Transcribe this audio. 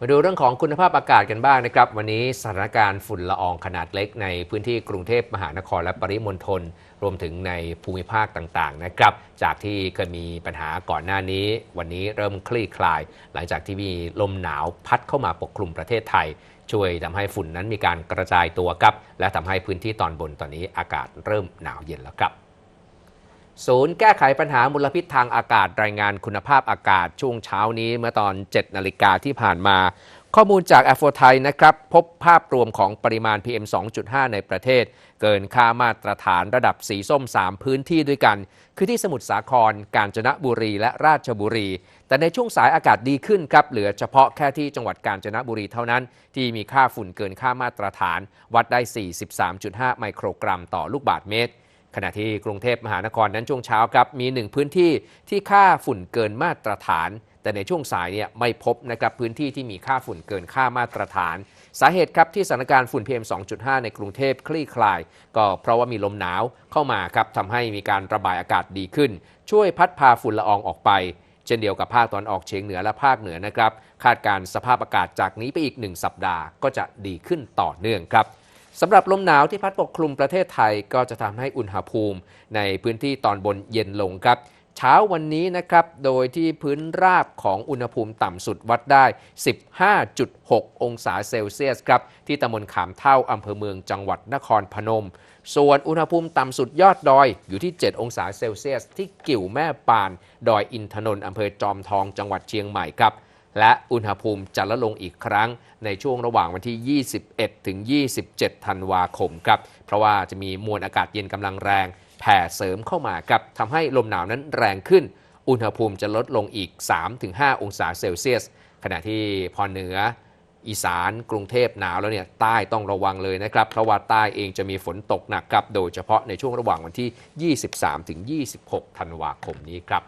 มาดูเรื่องของคุณภาพอากาศกันบ้างนะครับ วันนี้สถานการณ์ฝุ่นละอองขนาดเล็กในพื้นที่กรุงเทพมหานครและปริมณฑลรวมถึงในภูมิภาคต่างๆนะครับ จากที่เคยมีปัญหาก่อนหน้านี้ วันนี้เริ่มคลี่คลาย หลังจากที่มีลมหนาวพัดเข้ามาปกคลุมประเทศไทย ช่วยทำให้ฝุ่นนั้นมีการกระจายตัวครับ และทำให้พื้นที่ตอนบนตอนนี้อากาศเริ่มหนาวเย็นแล้วครับ ศูนย์แก้ไขปัญหามลพิษทางอากาศรายงานคุณภาพอากาศช่วงเช้านี้เมื่อตอน 7 นาฬิกาที่ผ่านมา ข้อมูลจากแอฟโฟไทยนะครับ พบภาพรวมของปริมาณ PM 2.5 ในประเทศ เกินค่ามาตรฐานระดับสีส้ม 3 พื้นที่ด้วยกัน คือที่สมุทรสาคร กาญจนบุรีและราชบุรี แต่ในช่วงสายอากาศดีขึ้นครับเหลือเฉพาะแค่ที่จังหวัดกาญจนบุรีเท่านั้น ที่มีค่าฝุ่นเกินค่ามาตรฐาน วัดได้ 43.5 ไมโครกรัมต่อลูกบาศก์เมตร ขณะที่กรุงเทพมหานครนั้นช่วงเช้าครับมีหนึ่งพื้นที่ที่ค่าฝุ่นเกินมาตรฐาน แต่ในช่วงสายเนี่ยไม่พบนะครับพื้นที่ที่มีค่าฝุ่นเกินค่ามาตรฐาน สาเหตุครับที่สถานการณ์ฝุ่น PM 2.5 ในกรุงเทพคลี่คลาย ก็เพราะว่ามีลมหนาวเข้ามาครับทำให้มีการระบายอากาศดีขึ้น ช่วยพัดพาฝุ่นละอองออกไปเช่นเดียวกับภาคตอนออกเฉียงเหนือและภาคเหนือนะครับ คาดการสภาพอากาศจากนี้ไปอีกหนึ่งสัปดาห์ก็จะดีขึ้นต่อเนื่องครับ สำหรับลมหนาวที่พัดปกคลุมประเทศไทยก็จะทำให้อุณหภูมิในพื้นที่ตอนบนเย็นลงครับเช้าวันนี้นะครับ โดยที่พื้นราบของอุณหภูมิต่ำสุดวัดได้ 15.6 องศาเซลเซียสครับ ที่ตำบลขามเท่าอำเภอเมืองจังหวัดนครพนม ส่วนอุณหภูมิต่ำสุดยอดดอยอยู่ที่ 7 องศาเซลเซียส ที่กิ่วแม่ปาน ดอยอินทนนท์อำเภอจอมทองจังหวัดเชียงใหม่ครับ และอุณหภูมิจะลดลงอีกครั้งในช่วงระหว่างวันที่ 21 ถึง 27 ธันวาคมครับ เพราะว่าจะมีมวลอากาศเย็นกำลังแรงแผ่เสริมเข้ามาครับทำให้ลมหนาวนั้นแรงขึ้น อุณหภูมิจะลดลงอีก 3-5 องศาเซลเซียส ขณะที่พอเหนืออีสานกรุงเทพหนาวแล้วเนี่ยใต้ต้องระวังเลยนะครับ เพราะว่าใต้เองจะมีฝนตกหนักครับ โดยเฉพาะในช่วงระหว่างวันที่ 23-26 ธันวาคมนี้ครับ